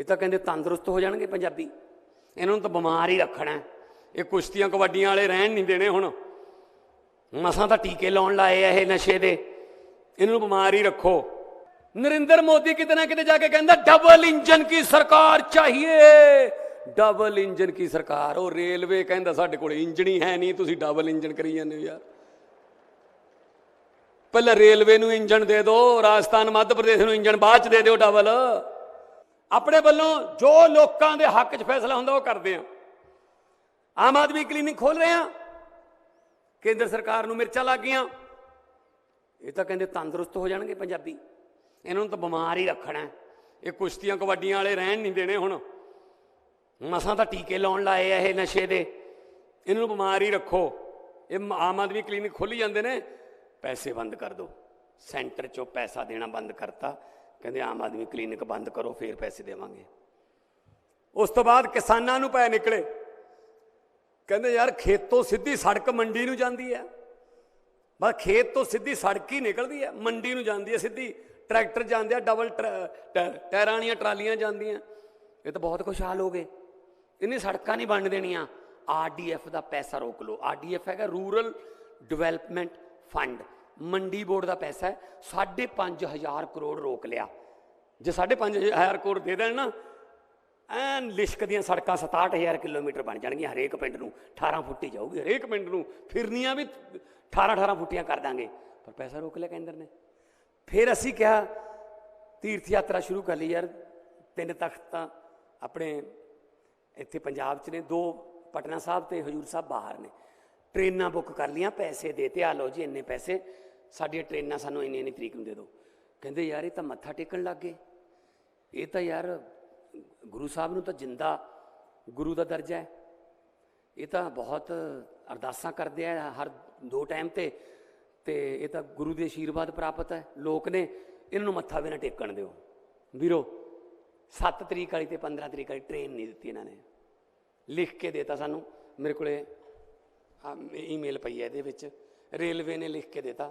ਇਹ ਤਾਂ ਕਹਿੰਦੇ ਤੰਦਰੁਸਤ ਹੋ ਜਾਣਗੇ ਪੰਜਾਬੀ। ਇਹਨਾਂ ਨੂੰ ਤਾਂ ਬਿਮਾਰ ਹੀ ਰੱਖਣਾ ਇਹ ਕੁਸ਼ਤੀਆਂ ਕਬੱਡੀਆਂ ਵਾਲੇ ਰਹਿਣ ਨਹੀਂ ਦੇਣੇ ਹੁਣ। ਮਸਾਂ ਤਾਂ ਟੀਕੇ ਲਾਉਣ ਲਾਏ ਆ ਇਹ ਨਸ਼ੇ ਦੇ। ਇਹਨਾਂ ਨੂੰ ਬਿਮਾਰ ਹੀ ਰੱਖੋ। ਨਰਿੰਦਰ ਮੋਦੀ ਕਿਤੇ ਨਾ ਕਿਤੇ ਜਾ ਕੇ ਕਹਿੰਦਾ ਡਬਲ ਇੰਜਨ ਕੀ ਸਰਕਾਰ ਚਾਹੀਏ? ਡਬਲ ਇੰਜਨ ਕੀ ਸਰਕਾਰ? ਉਹ ਰੇਲਵੇ ਕਹਿੰਦਾ, ਸਾਡੇ ਕੋਲ ਇੰਜਣ ਹੀ ਹੈ ਨਹੀਂ। ਤੁਸੀਂ ਡਬਲ ਇੰਜਨ ਕਰੀ ਜਾਂਦੇ ਹੋ ਯਾਰ। ਪਹਿਲਾਂ ਰੇਲਵੇ ਨੂੰ ਇੰਜਣ ਦੇ ਦਿਓ, ਰਾਜਸਥਾਨ, ਮੱਧ ਪ੍ਰਦੇਸ਼ ਨੂੰ ਇੰਜਣ ਬਾਅਦ ਚ ਦੇ ਦਿਓ ਡਬਲ ਆਪਣੇ ਵੱਲੋਂ ਜੋ ਲੋਕਾਂ ਦੇ ਹੱਕ 'ਚ ਫੈਸਲਾ ਹੁੰਦਾ ਉਹ ਕਰਦੇ ਆ ਆਮ ਆਦਮੀ ਕਲੀਨਿਕ ਖੋਲ ਰਹੇ ਆ ਕੇਂਦਰ ਸਰਕਾਰ ਨੂੰ ਮਿਰਚਾਂ ਲੱਗ ਗਈਆਂ ਇਹ ਤਾਂ ਕਹਿੰਦੇ ਤੰਦਰੁਸਤ ਹੋ ਜਾਣਗੇ ਪੰਜਾਬੀ। ਇਹਨਾਂ ਨੂੰ ਤਾਂ ਬਿਮਾਰ ਹੀ ਰੱਖਣਾ ਇਹ ਕੁਸ਼ਤੀਆਂ ਕਬੱਡੀਆਂ ਵਾਲੇ ਰਹਿਣ ਨਹੀਂ ਦੇਣੇ ਹੁਣ। ਮਸਾਂ ਤਾਂ ਟੀਕੇ ਲਾਉਣ ਲਾਏ ਆ ਇਹ ਨਸ਼ੇ ਦੇ। ਇਹਨਾਂ ਨੂੰ ਬਿਮਾਰ ਹੀ ਰੱਖੋ। ਇਹ ਆਮ ਆਦਮੀ ਕਲੀਨਿਕ ਖੋਲੀ ਜਾਂਦੇ ਨੇ। ਪੈਸੇ ਬੰਦ ਕਰ ਦਿਓ ਸੈਂਟਰ ਚੋਂ ਪੈਸਾ ਦੇਣਾ ਬੰਦ ਕਰਤਾ। ਕਹਿੰਦੇ ਆਮ ਆਦਮੀ ਕਲੀਨਿਕ ਬੰਦ ਕਰੋ, ਫੇਰ ਪੈਸੇ ਦੇਵਾਂਗੇ। ਉਸ ਤੋਂ ਬਾਅਦ ਕਿਸਾਨਾਂ ਨੂੰ ਪੈ ਨਿਕਲੇ। ਕਹਿੰਦੇ ਯਾਰ ਖੇਤੋਂ ਸਿੱਧੀ ਸੜਕ ਮੰਡੀ ਨੂੰ ਜਾਂਦੀ ਹੈ। ਬਸ ਖੇਤ ਤੋਂ ਸਿੱਧੀ ਸੜਕ ਹੀ ਨਿਕਲਦੀ ਹੈ। ਮੰਡੀ ਨੂੰ ਜਾਂਦੀ ਹੈ ਸਿੱਧੀ। ਟਰੈਕਟਰ ਜਾਂਦੇ ਆ, ਡਬਲ ਟਰ- ਟੈ- ਟਾਇਰਾਂ ਵਾਲੀਆਂ ਟਰਾਲੀਆਂ ਜਾਂਦੀਆਂ। ਇਹ ਤਾਂ ਬਹੁਤ ਖੁਸ਼ਹਾਲ ਹੋ ਗਏ। ਇਹਨੇ ਸੜਕਾਂ ਨਹੀਂ ਬਣ ਦੇਣੀਆਂ। ਆਰਡੀਐਫ ਦਾ ਪੈਸਾ ਰੋਕ ਲਓ। ਆਰਡੀਐਫ ਹੈਗਾ rural development fund. Mandi board ਦਾ ਪੈਸਾ ਹੈ 5.5000 ਕਰੋੜ ਰੋਕ ਲਿਆ। ਜੇ 5.5000 ਕਰੋੜ ਦੇ ਦੇਣ ਨਾ, ਐਨ ਲਿਸ਼ਕ ਦੀਆਂ ਸੜਕਾਂ 67000 ਕਿਲੋਮੀਟਰ ਬਣ ਜਾਣਗੀਆਂ ਹਰੇਕ ਪਿੰਡ ਨੂੰ। 18 ਫੁੱਟੀ ਜਾਊਗੀ, ਹਰੇਕ ਪਿੰਡ ਨੂੰ ਫਿਰਨੀਆਂ ਵੀ 18 18 ਫੁੱਟੀਆਂ ਕਰ ਦਾਂਗੇ। ਪਰ ਪੈਸਾ ਰੋਕ ਲਿਆ ਕੇਂਦਰ ਨੇ। ਫਿਰ ਅਸੀਂ ਕਿਹਾ, ਤੀਰਥ ਯਾਤਰਾ ਸ਼ੁਰੂ ਕਰ ਲਈ ਯਾਰ। ਤਿੰਨ ਤਖਤ ਤਾਂ ਆਪਣੇ ਇੱਥੇ ਪੰਜਾਬ 'ਚ ਨੇ, ਦੋ ਪਟਨਾ ਸਾਹਿਬ ਤੇ ਹਜੂਰ ਸਾਹਿਬ ਬਾਹਰ ਨੇ। ਟ੍ਰੇਨਾਂ ਬੁੱਕ ਕਰ ਲੀਆਂ ਪੈਸੇ ਦੇਤੇ ਆ ਲਓ ਜੀ, ਇੰਨੇ ਪੈਸੇ। ਸਾਡੀਆਂ ਟ੍ਰੇਨਾਂ ਸਾਨੂੰ ਇੰਨੀ ਇੰਨੀ ਤਰੀਕ ਨੂੰ ਦੇ ਦਿਓ। ਕਹਿੰਦੇ ਯਾਰ ਇਹ ਤਾਂ ਮੱਥਾ ਟੇਕਣ ਲੱਗ ਗਏ। ਇਹ ਤਾਂ ਯਾਰ ਗੁਰੂ ਸਾਹਿਬ ਨੂੰ ਤਾਂ ਜਿੰਦਾ ਗੁਰੂ ਦਾ ਦਰਜਾ ਹੈ। ਇਹ ਤਾਂ ਬਹੁਤ ਅਰਦਾਸਾਂ ਕਰਦੇ ਆ ਹਰ ਦੋ ਟਾਈਮ ਤੇ ਤੇ ਇਹ ਤਾਂ ਗੁਰੂ ਦੇ ਆਸ਼ੀਰਵਾਦ ਪ੍ਰਾਪਤ ਹੈ। ਲੋਕ ਨੇ ਇਹਨਾਂ ਨੂੰ ਮੱਥਾ ਵੀ ਨਾ ਟੇਕਣ ਦਿਓ। ਵੀਰੋ 7 ਤਰੀਕ ਵਾਲੀ ਤੇ 15 ਤਰੀਕ ਵਾਲੀ ਟ੍ਰੇਨ ਨਹੀਂ ਦਿੱਤੀ ਇਹਨਾਂ ਨੇ। ਲਿਖ ਕੇ ਦੇਤਾ ਸਾਨੂੰ। ਮੇਰੇ ਕੋਲੇ ਈਮੇਲ ਪਈ ਹੈ ਇਹਦੇ ਵਿੱਚ। ਰੇਲਵੇ ਨੇ ਲਿਖ ਕੇ ਦੇਤਾ।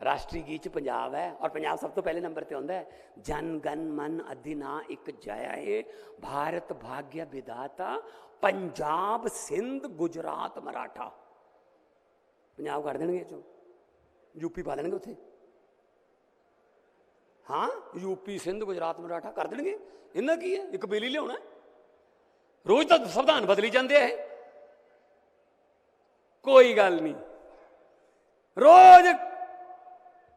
ਰਾਸ਼ਟਰੀ ਗੀਤ ਚ ਪੰਜਾਬ ਹੈ ਔਰ ਪੰਜਾਬ ਸਭ ਤੋਂ ਪਹਿਲੇ ਨੰਬਰ ਤੇ ਆਉਂਦਾ ਹੈ ਜਨ ਗਨ ਮਨ ਅਧਿਨਾ ਇੱਕ ਜਾਇਆ ਹੈ ਭਾਰਤ ਭਾਗਯ ਵਿਦਾਤਾ ਪੰਜਾਬ ਸਿੰਧ ਗੁਜਰਾਤ ਮਰਾਠਾ ਪੰਜਾਬ ਕੱਢ ਦੇਣਗੇ ਇਹ ਚੋਂ ਯੂਪੀ ਪਾ ਦੇਣਗੇ ਉੱਥੇ ਹਾਂ ਯੂਪੀ ਸਿੰਧ ਗੁਜਰਾਤ ਮਰਾਠਾ ਕਰ ਦੇਣਗੇ ਇਹਨਾਂ ਕੀ ਹੈ ਇੱਕ ਬਿੱਲ ਹੀ ਲਿਆਉਣਾ ਹੈ। ਰੋਜ਼ ਤਾਂ ਸੰਵਿਧਾਨ ਬਦਲੀ ਜਾਂਦੇ ਆ ਇਹ ਕੋਈ ਗੱਲ ਨਹੀਂ ਰੋਜ਼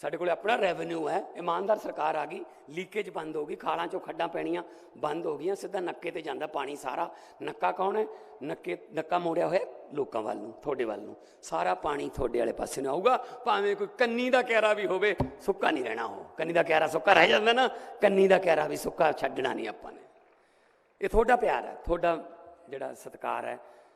ਸਾਡੇ ਕੋਲ ਆਪਣਾ ਰੈਵਨਿਊ ਹੈ, ਇਮਾਨਦਾਰ ਸਰਕਾਰ ਆ ਗਈ ਲੀਕੇਜ ਬੰਦ ਹੋ ਗਈ, ਖਾਲਾਂ ਚੋਂ ਖੱਡਾਂ ਪੈਣੀਆਂ ਬੰਦ ਹੋ ਗਈਆਂ, ਸਿੱਧਾ ਨੱਕੇ ਤੇ ਜਾਂਦਾ ਪਾਣੀ ਸਾਰਾ। ਨੱਕਾ ਕੌਣ ਹੈ? ਨੱਕੇ, ਨੱਕਾ ਮੋੜਿਆ ਹੋਇਆ ਲੋਕਾਂ ਵੱਲ ਨੂੰ, ਤੁਹਾਡੇ ਵੱਲ ਨੂੰ। ਸਾਰਾ ਪਾਣੀ ਤੁਹਾਡੇ ਵਾਲੇ ਪਾਸੇ ਨੂੰ ਆਊਗਾ, ਭਾਵੇਂ ਕੋਈ ਕੰਨੀ ਦਾ ਕਹਿਰਾ ਵੀ ਹੋਵੇ, ਸੁੱਕਾ ਨਹੀਂ ਰਹਿਣਾ ਉਹ। ਕੰਨੀ ਦਾ ਕਹਿਰਾ ਸੁੱਕਾ ਰਹਿ ਜਾਂਦਾ ਨਾ, ਕੰਨੀ ਦਾ ਕਹਿਰਾ ਵੀ ਸੁੱਕਾ ਛੱਡਣਾ ਨਹੀਂ ਆਪਾਂ ਨੇ। ਇਹ ਤੁਹਾਡਾ ਪਿਆਰ ਹੈ, ਤੁਹਾਡਾ ਜਿਹੜਾ ਸਤਿਕਾਰ ਹੈ